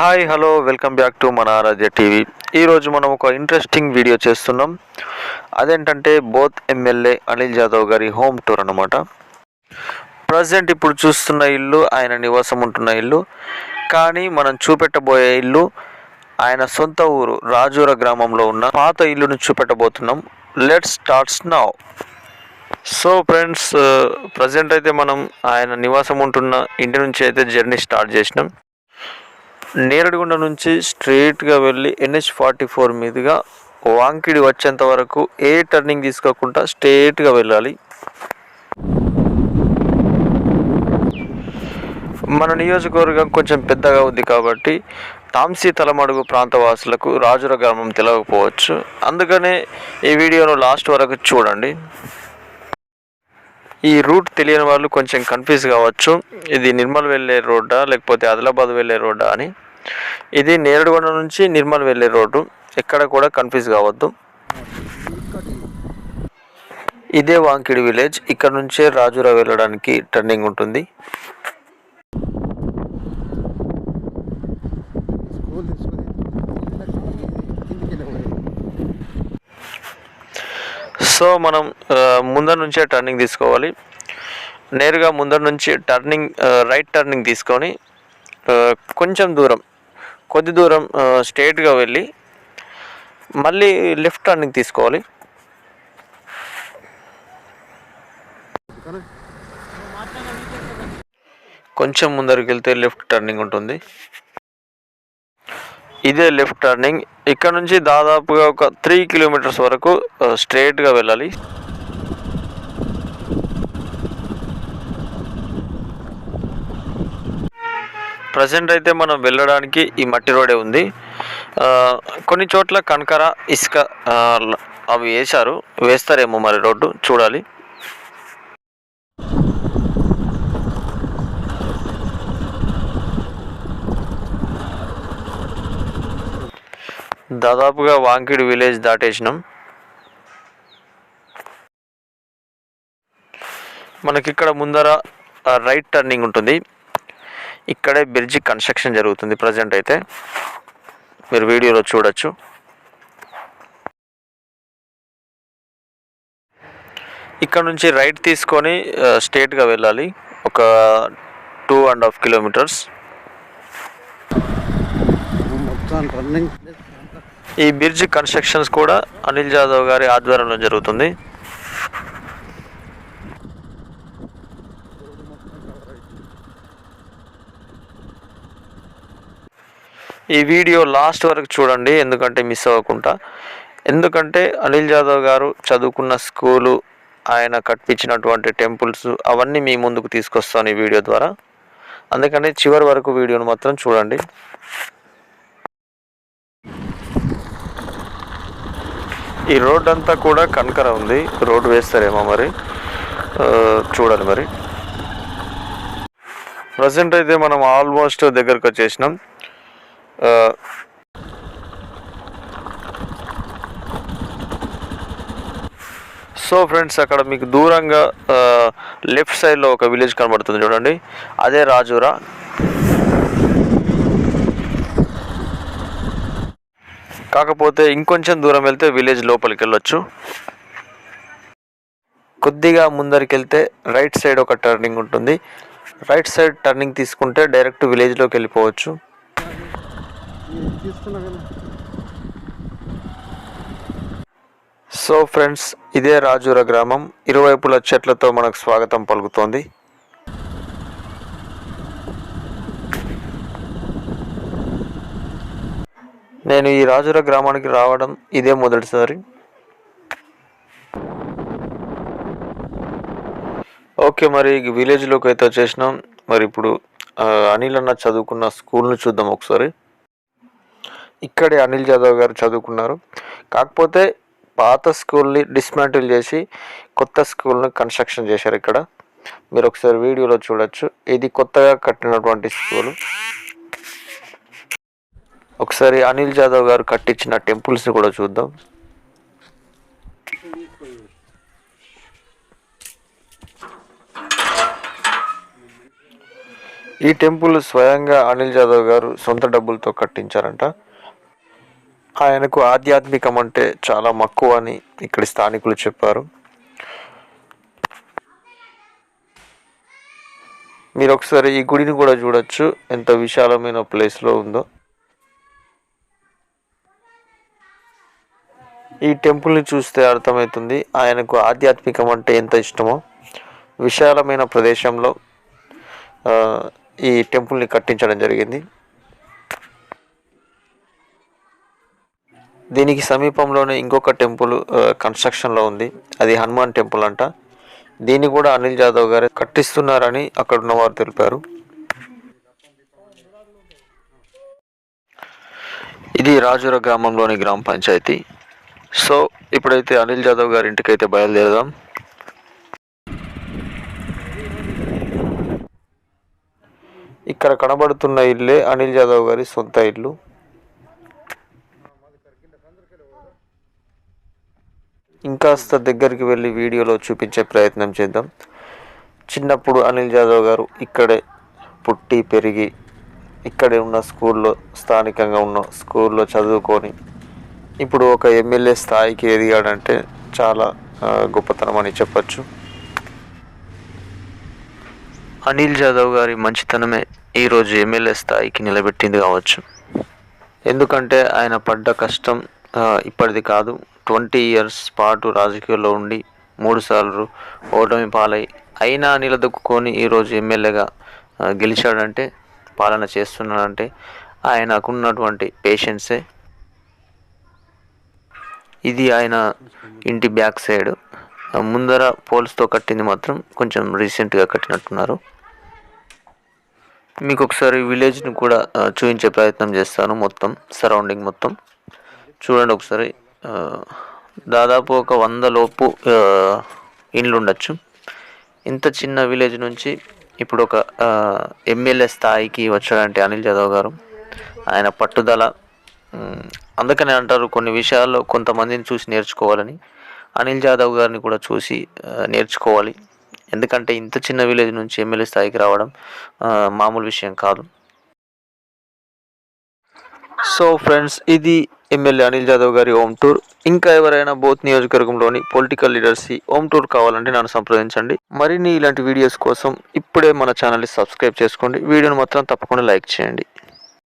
Hi hello welcome back to మన Aaradhya TV ఈరోజు మనం ఒక ఇంట్రెస్టింగ్ వీడియో చేస్తున్నాం. అదేంటంటే బోత్ ఎమ్మెల్యే అనిల్ జాదవ్ గారి హోమ్ టూర్ అనమాట ప్రజెంట్ ఇప్పుడు చూస్తున్న ఇల్లు ఆయన నివాసం ఉంటున్న ఇల్లు. కానీ మనం చూపెట్టబోయే ఇల్లు ఆయన సొంత ఊరు రాజూర గ్రామంలో ఉన్న పాత ఇల్లును చూపెట్టబోతున్నాం. Let's starts now so friends present అయితే మనం ఆయన నివాసం ఉంటున్న ఇంటి నుంచి అయితే జర్నీ స్టార్ట్ చేసినాం. నేరడిగుండ నుంచి స్ట్రైట్గా వెళ్ళి ఎన్హెచ్ ఫార్టీ ఫోర్ మీదుగా వాంకిడి వచ్చేంత వరకు ఏ టర్నింగ్ తీసుకోకుండా స్ట్రైట్గా వెళ్ళాలి. మన నియోజకవర్గం కొంచెం పెద్దగా ఉంది కాబట్టి తాంసీ తలమడుగు ప్రాంత వాసులకు రాజుల గ్రామం తెలియకపోవచ్చు అందుకనే ఈ వీడియోను లాస్ట్ వరకు చూడండి. ఈ రూట్ తెలియని వాళ్ళు కొంచెం కన్ఫ్యూజ్ కావచ్చు. ఇది నిర్మల్ వెళ్ళే రోడ్డా లేకపోతే ఆదిలాబాద్ వెళ్ళే రోడ్డా అని. ఇది నేరుడుగొండ నుంచి నిర్మల్ వెళ్ళే రోడ్డు. ఎక్కడ కూడా కన్ఫ్యూజ్ కావద్దు. ఇదే వాంకిడి విలేజ్. ఇక్కడ నుంచే రాజురా వెళ్ళడానికి టర్నింగ్ ఉంటుంది. సో మనం ముందర నుంచే టర్నింగ్ తీసుకోవాలి. నేరుగా ముందర నుంచి టర్నింగ్ రైట్ టర్నింగ్ తీసుకొని కొంచెం దూరం కొద్ది దూరం స్ట్రేట్గా వెళ్ళి మళ్ళీ లెఫ్ట్ టర్నింగ్ తీసుకోవాలి. కొంచెం ముందరికి వెళ్తే లెఫ్ట్ టర్నింగ్ ఉంటుంది. ఇదే లెఫ్ట్ టర్నింగ్ ఇక్కడ నుంచి దాదాపుగా ఒక త్రీ కిలోమీటర్స్ వరకు స్ట్రేట్గా స్ట్రైట్గా వెళ్ళాలి. ప్రజెంట్ అయితే మనం వెళ్ళడానికి ఈ మట్టి రోడే ఉంది. కొన్ని చోట్ల కనకర ఇసుక అవి వేశారు. వేస్తారేమో మరి రోడ్డు చూడాలి. దాదాపుగా వాంకిడి విలేజ్ దాటేసినాం. మనకి ఇక్కడ ముందర రైట్ టర్నింగ్ ఉంటుంది. ఇక్కడే బ్రిడ్జి కన్స్ట్రక్షన్ జరుగుతుంది ప్రజెంట్ అయితే. మీరు వీడియోలో చూడొచ్చు. ఇక్కడ నుంచి రైట్ తీసుకొని స్టేట్గా వెళ్ళాలి. ఒక టూ అండ్ హాఫ్ కిలోమీటర్స్. ఈ బ్రిడ్జ్ కన్స్ట్రక్షన్స్ కూడా అనిల్ జాదవ్ గారి ఆధ్వర్యంలో జరుగుతుంది. ఈ వీడియో లాస్ట్ వరకు చూడండి ఎందుకంటే మిస్ అవ్వకుండా. ఎందుకంటే అనిల్ జాదవ్ గారు చదువుకున్న స్కూలు ఆయన కట్టించినటువంటి టెంపుల్స్ అవన్నీ మీ ముందుకు తీసుకొస్తాను ఈ వీడియో ద్వారా. అందుకని చివరి వరకు వీడియోను మాత్రం చూడండి. ఈ రోడ్ అంతా కూడా కనకర ఉంది. రోడ్డు వేస్తారేమో మరి. చూడాలి మరి. ప్రజెంట్ అయితే మనం ఆల్మోస్ట్ దగ్గరకు వచ్చేసినాం. సో ఫ్రెండ్స్ అక్కడ మీకు దూరంగా లెఫ్ట్ సైడ్లో ఒక విలేజ్ కనబడుతుంది చూడండి. అదే రాజూరా. కాకపోతే ఇంకొంచెం దూరం వెళ్తే విలేజ్ లోపలికి వెళ్ళొచ్చు. కొద్దిగా ముందరికి వెళ్తే రైట్ సైడ్ ఒక టర్నింగ్ ఉంటుంది. రైట్ సైడ్ టర్నింగ్ తీసుకుంటే డైరెక్ట్ విలేజ్లోకి వెళ్ళిపోవచ్చు. తీసుకున్నా కదా. సో ఫ్రెండ్స్ ఇదే రాజూర గ్రామం. ఇరువైపుల చెట్లతో మనకు స్వాగతం పలుకుతోంది. నేను ఈ రాజుర గ్రామానికి రావడం ఇదే మొదటిసారి. ఓకే మరి విలేజ్లోకి అయితే వచ్చేసినాం. మరి ఇప్పుడు అనిల్ అన్న చదువుకున్న స్కూల్ను చూద్దాం ఒకసారి. ఇక్కడే అనిల్ జాదవ్ గారు చదువుకున్నారు. కాకపోతే పాత స్కూల్ని డిస్మాంటిల్ చేసి కొత్త స్కూల్ని కన్స్ట్రక్షన్ చేశారు ఇక్కడ. మీరు ఒకసారి వీడియోలో చూడొచ్చు. ఇది కొత్తగా కట్టినటువంటి స్కూల్. ఒకసారి అనిల్ జాదవ్ గారు కట్టించిన టెంపుల్స్ని కూడా చూద్దాం. ఈ ఈ టెంపుల్ స్వయంగా అనిల్ జాదవ్ గారు సొంత డబ్బులతో కట్టించారంట. ఆయనకు ఆధ్యాత్మికం అంటే చాలా మక్కువ అని ఇక్కడి స్థానికులు చెప్పారు. మీరు ఒకసారి ఈ గుడిని కూడా చూడొచ్చు. ఎంత విశాలమైన ప్లేస్లో ఉందో. ఈ టెంపుల్ని చూస్తే అర్థమవుతుంది ఆయనకు ఆధ్యాత్మికం అంటే ఎంత ఇష్టమో. విశాలమైన ప్రదేశంలో ఈ టెంపుల్ని కట్టించడం జరిగింది. దీనికి సమీపంలోనే ఇంకొక టెంపుల్ కన్స్ట్రక్షన్లో ఉంది. అది హనుమాన్ టెంపుల్ అంట. దీన్ని కూడా అనిల్ జాదవ్ గారే కట్టిస్తున్నారని అక్కడ ఉన్నవారు తెలిపారు. ఇది రాజుర గ్రామంలోని గ్రామ పంచాయతీ. సో ఇప్పుడైతే అనిల్ జాదవ్ గారి ఇంటికైతే బయలుదేరదాం. ఇక్కడ కనబడుతున్న ఇల్లే అనిల్ జాదవ్ గారి సొంత ఇల్లు. ఇంకాస్త దగ్గరికి వెళ్ళి వీడియోలో చూపించే ప్రయత్నం చేద్దాం. చిన్నప్పుడు అనిల్ జాదవ్ గారు ఇక్కడే పుట్టి పెరిగి ఇక్కడే ఉన్న స్కూల్లో స్థానికంగా ఉన్న స్కూల్లో చదువుకొని ఇప్పుడు ఒక ఎమ్మెల్యే స్థాయికి ఎదిగాడంటే చాలా గొప్పతనం అని చెప్పచ్చు. అనిల్ జాదవ్ గారి మంచితనమే ఈరోజు ఎమ్మెల్యే స్థాయికి నిలబెట్టింది కావచ్చు. ఎందుకంటే ఆయన పడ్డ కష్టం ఇప్పటిది కాదు. ట్వంటీ ఇయర్స్ పాటు రాజకీయాల్లో ఉండి మూడుసార్లు ఓటమి పాలై అయినా నిలదొక్కుని ఈరోజు ఎమ్మెల్యేగా గెలిచాడంటే పాలన చేస్తున్నాడంటే ఆయనకున్నటువంటి పేషెన్సే ఇది ఆయన ఇంటి బ్యాక్ సైడ్. ముందర పోల్స్తో కట్టింది మాత్రం కొంచెం రీసెంట్గా కట్టినట్టున్నారు. మీకు ఒకసారి విలేజ్ని కూడా చూపించే ప్రయత్నం చేస్తాను మొత్తం సరౌండింగ్ మొత్తం. చూడండి ఒకసారి. దాదాపు ఒక వంద లోపు ఇండ్లు ఉండొచ్చు ఇంత చిన్న విలేజ్ నుంచి ఇప్పుడు ఒక ఎమ్మెల్యే స్థాయికి వచ్చాడంటే అనిల్ జాదవ్ గారు. ఆయన పట్టుదల అందుకనే అంటారు కొన్ని విషయాల్లో కొంతమందిని చూసి నేర్చుకోవాలని. అనిల్ జాదవ్ గారిని కూడా చూసి నేర్చుకోవాలి. ఎందుకంటే ఇంత చిన్న విలేజ్ నుంచి ఎమ్మెల్యే స్థాయికి రావడం మామూలు విషయం కాదు. సో ఫ్రెండ్స్ ఇది ఎమ్మెల్యే అనిల్ జాదవ్ గారి హోమ్ టూర్ ఇంకా ఎవరైనా బోత్ నియోజకవర్గంలోని పొలిటికల్ లీడర్స్ హోమ్ టూర్ కావాలంటే నన్ను సంప్రదించండి. మరిన్ని ఇలాంటి వీడియోస్ కోసం ఇప్పుడే మన ఛానల్ని సబ్స్క్రైబ్ చేసుకోండి. వీడియోని మాత్రం తప్పకుండా లైక్ చేయండి.